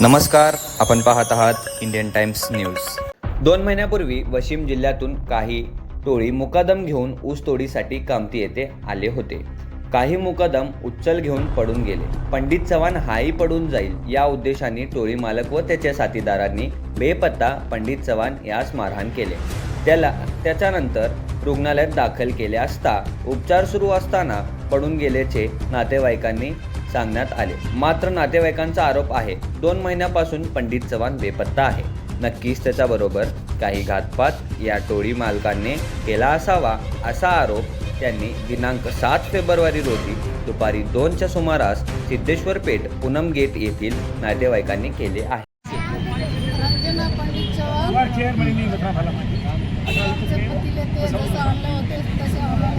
नमस्कार आपण पाहत आहात इंडियन टाइम्स न्यूज. दोन महिन्यापूर्वी वाशिम जिल्ह्यातून काही टोळी मुकादम घेऊन ऊसतोडीसाठी कामती येथे आले होते. काही मुकादम उच्चल घेऊन पडून गेले. पंडित चव्हाण हाही पडून जाईल या उद्देशाने टोळी मालक व त्याच्या साथीदारांनी बेपत्ता पंडित चव्हाण यास मारहाण केले. त्याला त्याच्यानंतर रुग्णालयात दाखल केले असता उपचार सुरू असताना पडून गेल्याचे नातेवाईकांनी सांगण्यात आले. मात्र नातेवाईकांचा आरोप आहे दोन महिन्यापासून पंडित चव्हाण बेपत्ता आहे. नक्कीच त्याच्याबरोबर काही घातपात या टोळी मालकांनी केला असावा असा आरोप त्यांनी दिनांक सात फेब्रुवारी रोजी दुपारी दोनच्या सुमारास सिद्धेश्वर पेठ पूनम गेट येथील नातेवाईकांनी केले आहे. रंजना पंडित चव्हाण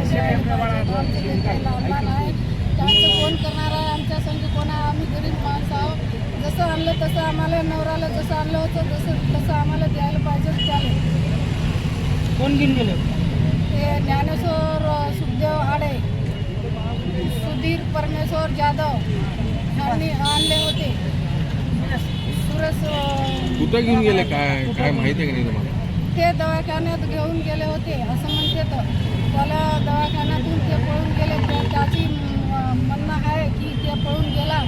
तसे लहान आहे त्यांचं कोण करणार आहे आमच्या संग कोण आहे आम्ही गरीब माणसं आहोत जसं आणलं तसं आम्हाला नवऱ्याला जसं आणलं होतं जसं तसं आम्हाला द्यायला पाहिजे त्याला कोण घेऊन गेले? ते ज्ञानेश्वर सुखदेव आडे सुधीर परमेश्वर जाधव यांनी आणले होते. सुरेश अ, कुठं घेऊन गेले? काय काय माहिती आहे का नाही तुम्हाला? ते दवाखान्यात घेऊन गेले होते. असं येतं. तर त्याला दवाखान्यातून ते पळून गेले. तर त्याची म्हणणं आहे की ते पळून गेला.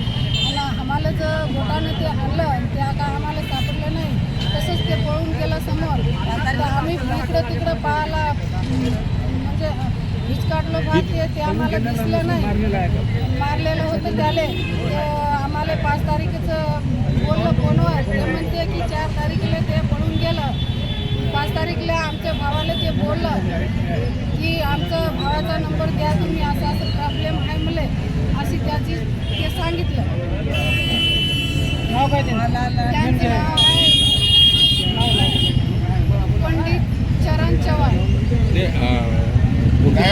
आणि आम्हाला जर बोटानं ते आणलं ते त्या का आम्हाला सापडलं नाही तसंच ते पळून गेलं समोर. तर आम्ही इकडं तिकडं पाहायला म्हणजे हिचकाटलो पाहत ते आम्हाला दिसलं नाही. मारलेलं होतं त्याले. ते आम्हाला पाच तारखेचं बोललं फोनवर. ते म्हणते की चार तारीखला तारीखला आमच्या भावाला ते बोललं की आमचं भावाचा नंबर द्या तुम्ही असं असं प्रॉब्लेम आहे मला अशी त्याची ते सांगितलं. नाव त्यांचं आहे पंडित चरण चव्हाण. ते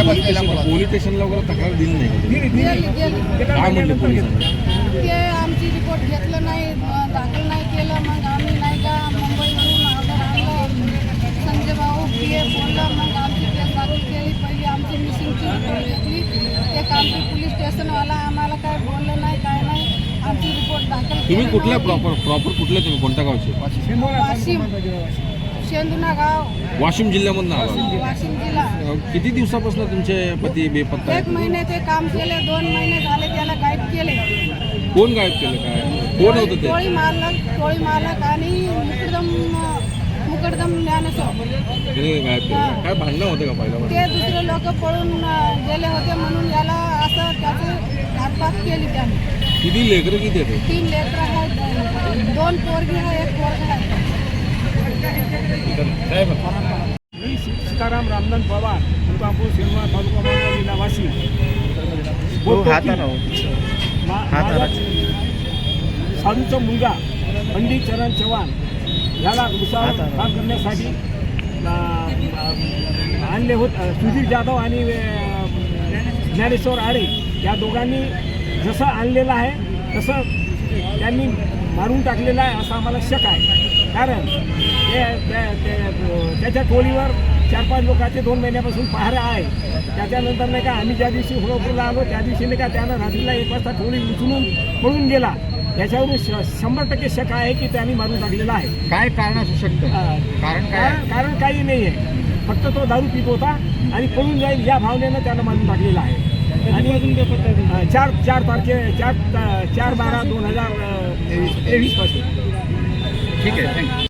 पोलीस स्टेशन- स्टेशनला वगैरे तक्रार दिली नाही? गेली गेली काय म्हणले पोलिसांनी? ते आमची रिपोर्ट घेतलं नाही दाखल नाही केलं मग आम्ही नाही का मुंबईवरून ऑर्डर आणलं संजय भाऊ पी ए बोललं मग आमची केस दाखल केली पहिली आमची मिसिंगची रिपोर्ट घेतली ते कामठी पोलीस स्टेशनवाला आम्हाला काय बोललं नाही काय नाही आमची रिपोर्ट दाखल तुम्ही कुठल्या. प्रॉपर प्रॉपर कुठल्या तुम्ही? कोणत्या गावचे? वाशिम. शेंदुना गाव वाशिम जिल्ह्यामधून आला. वाशिम जिल्हा. किती दिवसापासून तुमचे पती बेपत्ता एक आहेत महिने ते काम केले दोन महिने झाले त्याला गाईड केले. कोण गायब केलं? काय? कोण होतं ते? टोळी मालक टोळी मालक आणि काय भांडणं होतं का पहिला ते दुसरे लोक पळून गेले होते म्हणून याला असं त्याची घातपात केली त्याने. किती लेकरं किती आहेत? तीन लेकर आहेत. दोन पोरगी आहे एक पोरगा आहे. मी सीताराम रामदान पवार मुकापूर सिनेमा तालुका जिल्हा माझा साधूचा मुलगा पंडित चरण चव्हाण. याला उसावर काम करण्यासाठी आणले होत सुधीर जाधव आणि ज्ञानेश्वर आडे या दोघांनी जसं आणलेलं आहे तसं त्यांनी मारून टाकलेलं आहे असं आम्हाला शक आहे. कारण ते त्या- त्या- त्याच्या टोळीवर चार पाच लोकांचे दोन महिन्यापासून पहारा आहे. त्याच्यानंतर नाही का आम्ही ज्या दिवशी हुळपूरला आलो त्या दिवशी नाही का त्यानं रात्रीला एक वाजता टोळी उचलून पळून गेला. याच्यावरून श- शंभर टक्के शक आहे की त्यांनी मारून टाकलेला आहे. काय कारण असू शकतं? अं, कारण काय? कारण कारण काही नाही आहे फक्त तो दारू पित होता आणि पळून जाईल या भावनेनं त्यानं मारून टाकलेला आहे. आणि अं, चार चार तारखे चार चार बारा दोन हजार तेवीसपासून. ठीक आहे थँक्यू